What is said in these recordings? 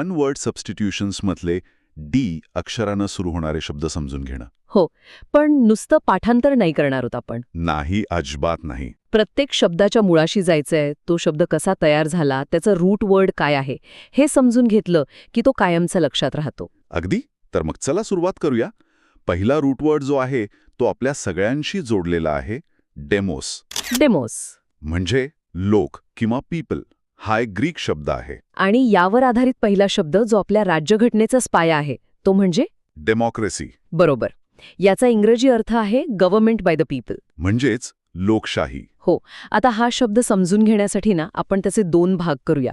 One word सबस्टिट्यूशन्समधले D अक्षरानं सुरू होणारे शब्द समजून घेणं. हो पण नुसतं पाठांतर नाही करणार होत आपण. नाही अजिबात नाही. प्रत्येक शब्दाच्या मुळाशी जायचंय तो शब्द कसा तयार झाला त्याचं रूट वर्ड काय आहे हे समजून घेतलं की तो कायमचा लक्षात राहतो. अगदी? तर मग चला सुरुवात करूया. पहिला रूटवर्ड जो आहे तो आपल्या सगळ्यांशी जोडलेला आहे डेमोस डेमोस म्हणजे लोक किंवा पीपल हा एक ग्रीक शब्द आहे. आणि यावर आधारित पहिला शब्द जो आपल्या राज्यघटनेचाच पाया आहे तो म्हणजे? डेमोक्रेसी. बरोबर. याचा इंग्रजी अर्थ आहे गव्हर्नमेंट बाय द पीपल. म्हणजेच लोकशाही. आता हा शब्द समजून घेण्यासाठी ना आपण त्याचे दोन भाग करूया.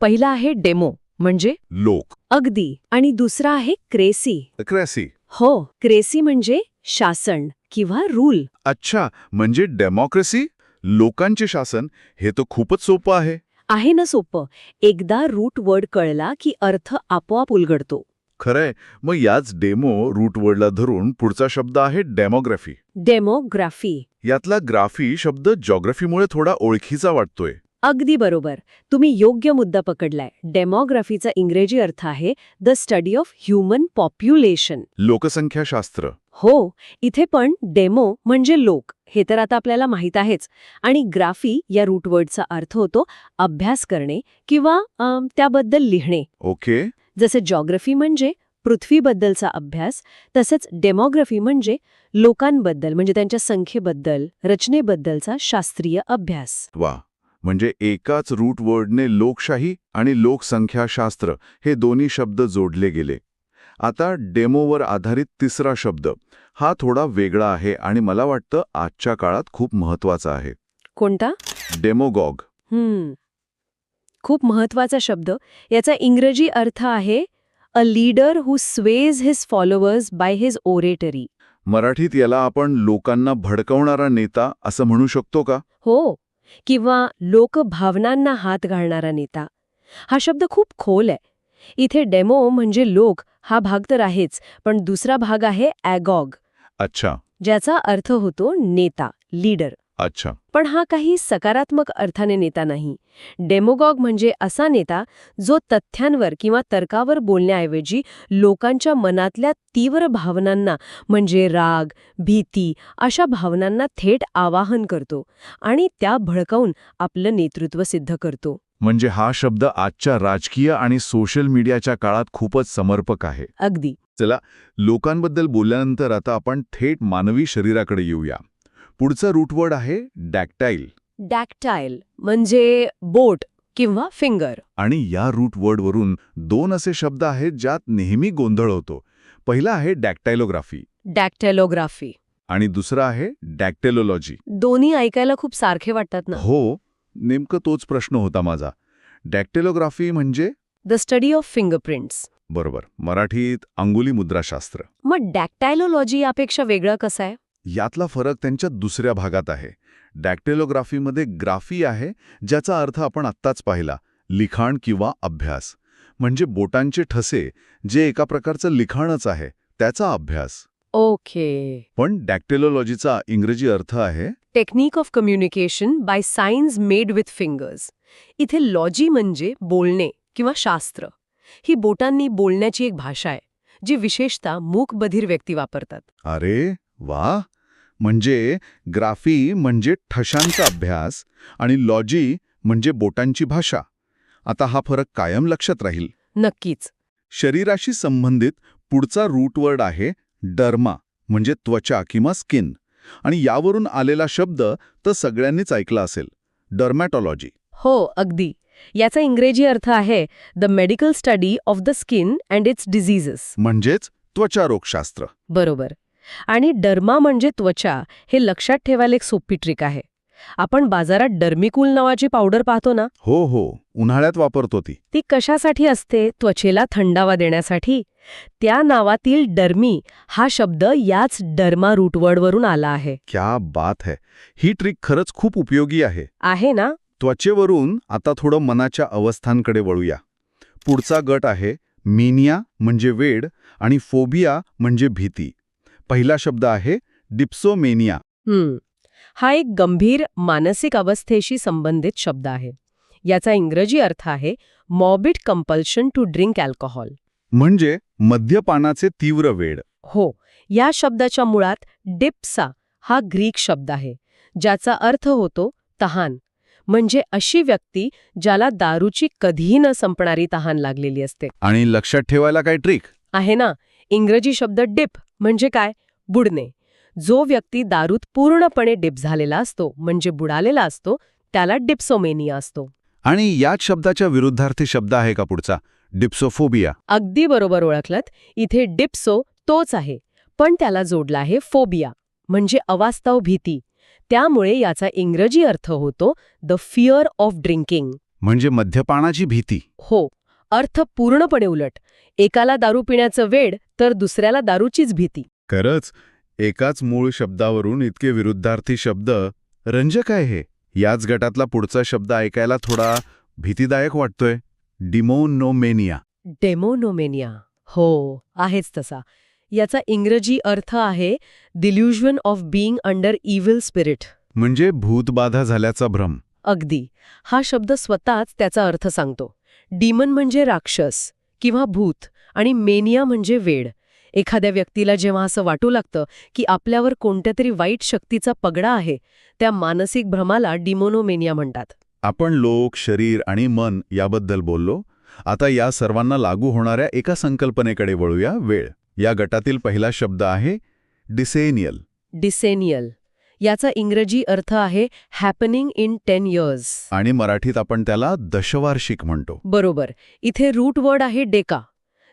पहिला आहे डेमो म्हणजे? लोक. अगदी. आणि दुसरा आहे क्रेसी. क्रेसी. हो क्रेसी म्हणजे शासन किंवा रूल. अच्छा म्हणजे डेमोक्रेसी? लोकांचे शासन हे तर खूपच सोपं आहे. आहे ना सोपं. एकदा रूट वर्ड कळला की अर्थ आपोआप उलगडतो. खरंय. मग याच डेमो रूटवर्डला धरून पुढचा शब्द आहे डेमोग्राफी. डेमोग्राफी. यातला ग्राफी शब्द जॉग्रफीमुळे थोडा ओळखीचा वाटतोय. अगदी बरोबर. तुम्ही योग्य मुद्दा पकडलाय. डेमोग्राफीचा इंग्रजी अर्थ आहे the study of human population. लोकसंख्याशास्त्र. हो. इथे पण डेमो म्हणजे लोक. हे तर आता आपल्याला माहीत आहेच. आणि ग्राफी या रूटवर्डचा अर्थ होतो अभ्यास करणे किंवा त्याबद्दल लिहिणे. ओके. जसे जॉग्रफी म्हणजे पृथ्वीबद्दलचा अभ्यास तसेच डेमोग्राफी म्हणजे लोकांबद्दल म्हणजे त्यांच्या संख्येबद्दल रचनेबद्दलचा शास्त्रीय अभ्यास. वा. म्हणजे एकाच रूटवर्डने लोकशाही आणि लोकसंख्याशास्त्र हे दोन्ही शब्द जोडले गेले. आता डेमोवर आधारित तिसरा शब्द. हा थोडा वेगळा आहे आणि मला वाटतं आजच्या काळात खूप महत्त्वाचा आहे. कोणता? डेमोगॉग. हम्म. खूप महत्त्वाचा शब्द. याचा इंग्रजी अर्थ आहे a leader who sways his followers by his oratory. मराठीत याला आपण लोकांना भडकवणारा नेता असं म्हणू शकतो का? हो. किंवा लोकभावनांना हात घालणारा नेता. हा शब्द खूप खोल आहे. इथे डेमो म्हणजे लोक हा भाग तर आहेच पण दुसरा भाग आहे ॲगॉग. अच्छा. ज्याचा अर्थ होतो नेता लीडर. अच्छा. पण हा काही सकारात्मक अर्थाने नेता नाही. डेमोगॉग म्हणजे असा नेता जो तथ्यांवर किंवा तर्कावर बोलण्याऐवजी लोकांच्या मनातल्या तीव्र भावनांना म्हणजे राग भीती अशा भावनांना थेट आवाहन करतो आणि त्या भडकावून आपलं नेतृत्व सिद्ध करतो. म्हणजे हा शब्द आजच्या राजकीय आणि सोशल मीडियाच्या काळात खूपच समर्पक आहे. अगदी. चला लोकांबद्दल बोलल्यानंतर आता आपण थेट मानवी शरीराकडे येऊया. पुढचा रूटवर्ड आहे डॅक्टाईल डॅक्टाईल म्हणजे बोट किंवा फिंगर आणि या रूटवर्डवरून दोन असे शब्द आहेत ज्यात नेहमी गोंधळ होतो. पहिला आहे डॅक्टायलोग्राफी डॅक्टेलोग्राफी आणि दुसरा आहे डॅक्टेलोलॉजी दोन्ही ऐकायला खूप सारखे वाटतात ना? हो नेमकं तोच प्रश्न होता माझा. डॅक्टेलोग्राफी म्हणजे? द स्टडी ऑफ फिंगरप्रिंट्स बरोबर. मराठीत अंगुली मुद्राशास्त्र. मग डॅक्टायलोलॉजी यापेक्षा वेगळं कसं आहे? यातला फरक त्यांच्या दुसऱ्या भागात आहे. डॅक्टेलोग्राफीमध्ये ग्राफी आहे ज्याचा अर्थ आपण आत्ताच पाहिला लिखाण किंवा अभ्यास. म्हणजे बोटांचे ठसे जे एका प्रकारचं लिखाणच आहे त्याचा अभ्यास. ओके पण डॅक्टेलोलॉजीचा इंग्रजी अर्थ आहे technique of communication by science made with fingers इथे लॉजी म्हणजे बोलणे किंवा शास्त्र. ही बोटांनी बोलण्याची एक भाषा आहे जी विशेषतः मूकबधीर व्यक्ती वापरतात. अरे वा! म्हणजे ग्राफी म्हणजे ठशांचा अभ्यास आणि लॉजी म्हणजे बोटांची भाषा. आता हा फरक कायम लक्षात राहील. नक्कीच. शरीराशी संबंधित पुढचा रूटवर्ड आहे डर्मा म्हणजे त्वचा किंवा स्किन आणि यावरून आलेला शब्द तर सगळ्यांनीच ऐकला असेल. डर्मॅटॉलॉजी. हो अगदी. याचा इंग्रजी अर्थ आहे the medical study of the skin and its diseases. म्हणजेच त्वचारोगशास्त्र. बरोबर. आणि डर्मा म्हणजे त्वचा हे लक्षात ठेवायला एक सोपी ट्रिक आहे. आपण बाजारात डर्मिकूल नावाची पावडर पाहतो ना? हो हो. उन्हाळ्यात वापरतो ती. ती कशासाठी असते? त्वचेला थंडावा देण्यासाठी. त्या नावातील डर्मी हा शब्द याच डर्मा रूटवर्डवरून आला आहे. क्या बात है. ही ट्रिक खरंच खूप उपयोगी आहे. आहे ना? त्वचेवरून आता थोडं मनाच्या अवस्थांकडे वळूया. पुढचा गट आहे मीनिया म्हणजे वेड आणि फोबिया म्हणजे भीती. पहिला शब्द आहे डिप्सोमेनिया. हा एक गंभीर मानसिक अवस्थेशी संबंधित शब्द आहे. याचा इंग्रजी अर्थ आहे morbid compulsion to drink alcohol म्हणजे मद्यपानाचे तीव्र वेड. हो या शब्दाच्या मुळात डिप्सा हा ग्रीक शब्द आहे ज्याचा अर्थ होतो तहान. म्हणजे अशी व्यक्ती ज्याला दारूची कधीही न संपणारी तहान लागलेली असते. आणि लक्षात ठेवायला काय ट्रिक? आहे ना? इंग्रजी शब्द डिप म्हणजे काय? बुडणे. जो व्यक्ती दारूत पूर्णपणे डिप झालेला असतो म्हणजे बुडालेला असतो त्याला डिप्सोमेनिया असतो. आणि याच शब्दाच्या विरुद्धार्थी शब्द आहे का पुढचा? डिप्सोफोबिया. अगदी बरोबर ओळखलत. इथे डिप्सो तोच आहे पण त्याला जोडला आहे फोबिया म्हणजे अवास्तव भीती. त्यामुळे याचा इंग्रजी अर्थ होतो द फिअर ऑफ ड्रिंकिंग. म्हणजे मद्यपानाची भीती. हो अर्थ पूर्णपणे उलट. एकाला दारू पिण्याचं वेड तर दुसऱ्याला दारूचीच भीती. खरंच? एकाच मूळ शब्दावरून इतके विरुद्धार्थी शब्द रंजक आहे हे? याच गटातला पुढचा शब्द ऐकायला थोडा भीतीदायक वाटतोय. डिमोनोमेनिया. डेमोनोमेनिया. हो आहेच तसा. याचा इंग्रजी अर्थ आहे delusion of being under evil spirit. म्हणजे भूतबाधा झाल्याचा भ्रम. अगदी. हा शब्द स्वतःच त्याचा अर्थ सांगतो. डीमन म्हणजे राक्षस किंवा भूत आणि मेनिया म्हणजे वेड. एखाद्या व्यक्तीला जेव्हा असं वाटू लागतं की आपल्यावर कोणत्या तरी वाईट शक्तीचा पगडा आहे त्या मानसिक भ्रमाला डिमोनोमेनिया म्हणतात. आपण लोक शरीर आणि मन याबद्दल बोललो. आता या सर्वांना लागू होणाऱ्या एका संकल्पनेकडे वळूया. वेळ. या गटातील पहिला शब्द आहे डिसेनियल. डिसेनियल. याचा इंग्रजी अर्थ आहे हॅपनिंग इन टेन इयर्स आणि मराठीत आपण त्याला दशवार्षिक म्हणतो. बरोबर. इथे रूट वर्ड आहे डेका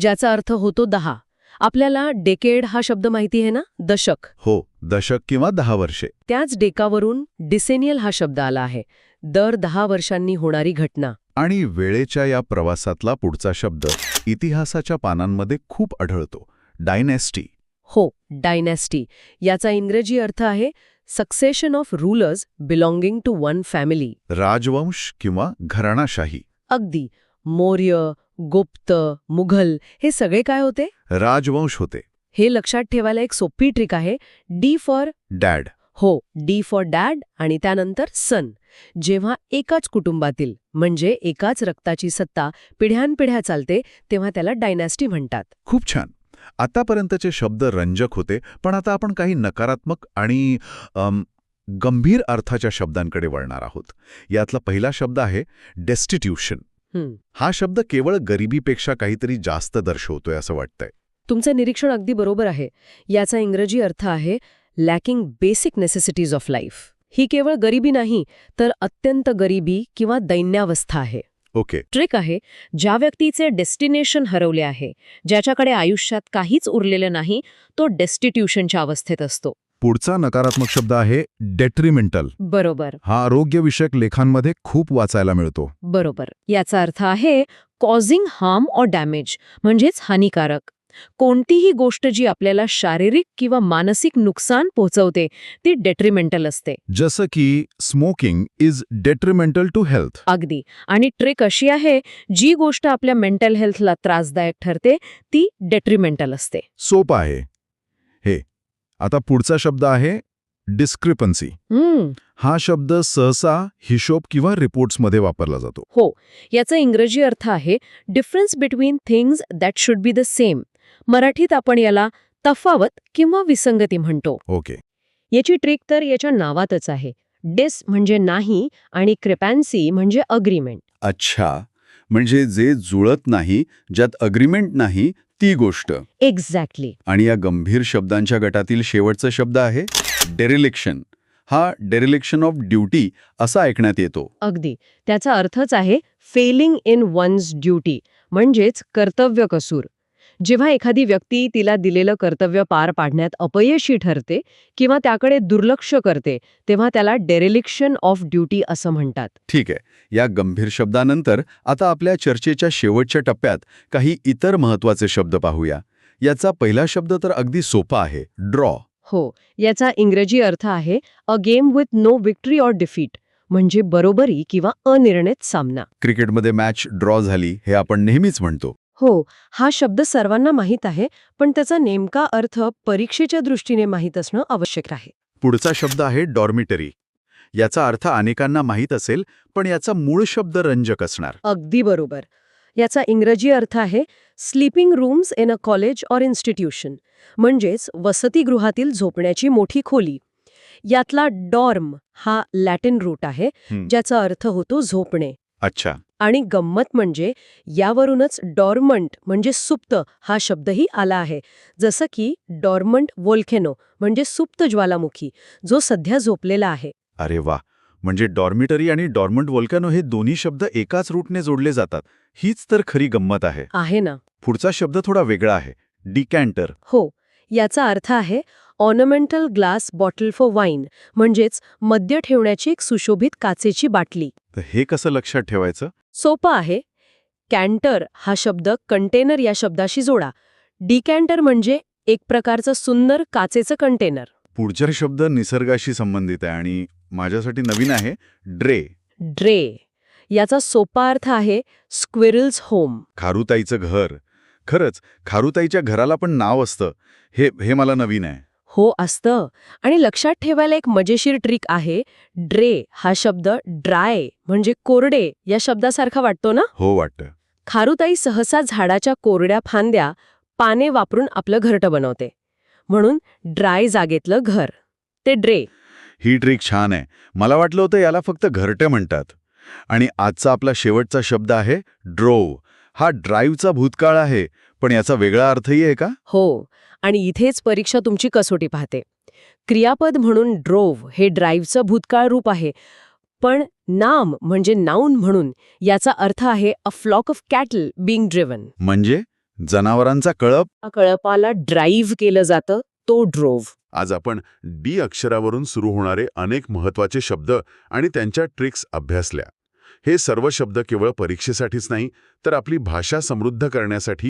ज्याचा अर्थ होतो दहा. आपल्याला डेकेड हा शब्द माहिती आहे ना? दशक. हो दशक किंवा दहा वर्षे. त्याच डेकावरून डिसेनियल हा शब्द आला आहे. दर दहा वर्षांनी होणारी घटना. आणि वेळेच्या या प्रवासातला पुढचा शब्द इतिहासाच्या पानांमध्ये खूप आढळतो. डायनेस्टी. हो डायनॅस्टी. याचा इंग्रजी अर्थ आहे succession of rulers belonging to one family राजवंश किंवा घराणाशाही. अगदी. मौर्य गुप्त मुघल हे सगळे काय होते? राजवंश होते. हे लक्षात ठेवायला एक सोपी ट्रिक आहे. डी फॉर डॅड हो डी फॉर डॅड आणि त्यानंतर सन जेव्हा एकाच कुटुंबातील म्हणजे एकाच रक्ताची सत्ता पिढ्यानपिढ्या चालते तेव्हा त्याला डायनॅस्टी म्हणतात. खूप छान. आतापर्यंतचे शब्द रंजक होते पण आता आपण काही नकारात्मक आणि गंभीर अर्थाच्या शब्दांकडे वळणार आहोत. यातला पहिला शब्द आहे डेस्टिट्यूशन हं. शब्द केवळ गरिबीपेक्षा काहीतरी जास्त दर्शवतोय असं वाटतंय. तुमचं निरीक्षण अगदी बरोबर आहे. याचा इंग्रजी अर्थ आहे lacking basic necessities of life ही केवळ गरिबी नाही तर अत्यंत गरिबी किंवा दैन्यावस्था आहे. ओके. ट्रिक आहे ज्या व्यक्तीचे डेस्टिनेशन हरवले आहे ज्याच्याकडे आयुष्यात काहीच उरलेलं नाही तो डेस्टिट्यूशनच्या अवस्थेत असतो. पुढचा नकारात्मक शब्द आहे डेट्रिमेंटल बरोबर. हा आरोग्यविषयक लेखांमध्ये खूप वाचायला मिळतो. बरोबर. याचा अर्थ आहे कॉझिंग हार्म ऑर डॅमेज म्हणजेच हानिकारक. कोणतीही गोष्ट जी आपल्याला शारीरिक किंवा मानसिक नुकसान पोहोचवते ती डेट्रिमेंटल असते. जसं की smoking is detrimental to health अगदी. आणि ट्रिक अशी आहे जी गोष्ट आपल्या मेंटल हेल्थला त्रासदायक ठरते ती डेट्रिमेंटल असते. सोप आहे. आता पुढचा शब्द आहे डिस्क्रिपन्सी हा शब्द सहसा हिशोब किंवा रिपोर्ट्समध्ये वापरला जातो. हो याचा इंग्रजी अर्थ आहे difference between things that should be the same मराठीत आपण याला तफावत किंवा विसंगती म्हणतो. ओके. याची ट्रिक तर याच्या नावातच आहे. डिस म्हणजे नाही आणि क्रिपॅन्सी म्हणजे अग्रीमेंट अच्छा. म्हणजे जे जुळत नाही ज्यात अग्रीमेंट नाही ती गोष्ट. एक्झॅक्टली आणि या गंभीर शब्दांच्या गटातील शेवटचा शब्द आहे डेरिलेक्शन हा डेरिलेक्शन ऑफ ड्युटी असा ऐकण्यात येतो. अगदी. त्याचा अर्थच आहे फेलिंग इन वन्स ड्युटी म्हणजेच कर्तव्य कसूर. जेव्हा एखादी व्यक्ती तिला दिलेलं कर्तव्य पार पाडण्यात अपयशी ठरते किंवा त्याकडे दुर्लक्ष करते तेव्हा त्याला डेरिलिक्शन ऑफ ड्युटी असं म्हणतात. ठीक आहे. या गंभीर शब्दानंतर आता आपल्या चर्चेच्या शेवटच्या टप्प्यात काही इतर महत्त्वाचे शब्द पाहूया. याचा पहिला शब्द तर अगदी सोपा आहे ड्रॉ हो याचा इंग्रजी अर्थ आहे a game with no victory or defeat म्हणजे बरोबरी किंवा अनिर्णित सामना. क्रिकेटमध्ये मॅच ड्रॉ झाली हे आपण नेहमीच म्हणतो. हो हा शब्द सर्वांना माहीत आहे पण त्याचा नेमका अर्थ परीक्षेच्या दृष्टीने माहीत असणं आवश्यक आहे. पुढचा शब्द आहे डॉर्मिटरी. याचा अर्थ अनेकांना माहीत असेल पण याचा मूळ शब्द रंजक असणार. अगदी बरोबर. याचा इंग्रजी अर्थ आहे sleeping rooms in a college or institution म्हणजेच वसतिगृहातील झोपण्याची मोठी खोली. यातला डॉर्म हा लॅटिन रूट आहे. ज्याचा अर्थ होतो झोपणे. अच्छा. आणि गंमत म्हणजे यावरूनच डॉर्मंट म्हणजे सुप्त हा शब्दही आला आहे. जसं की डॉर्मंट वोल्केनो म्हणजे सुप्त ज्वालामुखी जो सध्या झोपलेला आहे. अरे वा! म्हणजे डॉर्मिटरी आणि डॉर्मंट वोल्कॅनो हे दोन्ही शब्द एकाच रूटने जोडले जातात. हीच तर खरी गंमत आहे. आहे ना. पुढचा शब्द थोडा वेगळा आहे. डिकॅन्टर. हो. याचा अर्थ आहे ornamental glass bottle for wine म्हणजेच मद्य ठेवण्याची एक सुशोभित काचेची बाटली. तर हे कसं लक्षात ठेवायचं? सोपं आहे. कॅन्टर हा शब्द कंटेनर या शब्दाशी जोडा. डिकॅन्टर म्हणजे एक प्रकारचं सुंदर काचेचं कंटेनर. पुढचा शब्द निसर्गाशी संबंधित आहे आणि माझ्यासाठी नवीन आहे ड्रे. ड्रे. याचा सोपा अर्थ आहे स्क्विरल्स होम. खारुताईचं घर. खरंच खारुताईच्या घराला पण नाव असतं. हे हे मला नवीन आहे. हो असतं. आणि लक्षात ठेवायला एक मजेशीर ट्रिक आहे ड्रे हा शब्द ड्राय म्हणजे कोरडे या शब्दासारखा वाटतो ना? हो वाटतं. खारुताई सहसा झाडाच्या कोरड्या फांद्या पाने वापरून आपलं घरटं बनवते. म्हणून ड्राय जागेतलं घर. ते ड्रे ही ट्रिक छान आहे. मला वाटलं होतं याला फक्त घरटे म्हणतात. आणि आजचा आपला शेवटचा शब्द आहे ड्रोव हा ड्राईव्हचा भूतकाळ आहे. पण याचा वेगळा अर्थही आहे का? हो आणि इथेच परीक्षा तुमची कसोटी पाहते. क्रियापद म्हणून ड्रोव हे ड्राईव्हचं भूतकाळ रूप आहे पण नाम म्हणजे नाऊन म्हणून याचा अर्थ आहे a flock of cattle being driven म्हणजे जनावरांचा कळप? कळपाला ड्राईव्ह केलं जातं तो ड्रोव. आज आपण डी अक्षरावरून सुरू होणारे अनेक महत्त्वाचे शब्द आणि त्यांच्या ट्रिक्स अभ्यासल्या. हे सर्व शब्द केवळ परीक्षेसाठीच नाही तर आपली भाषा समृद्ध करण्यासाठी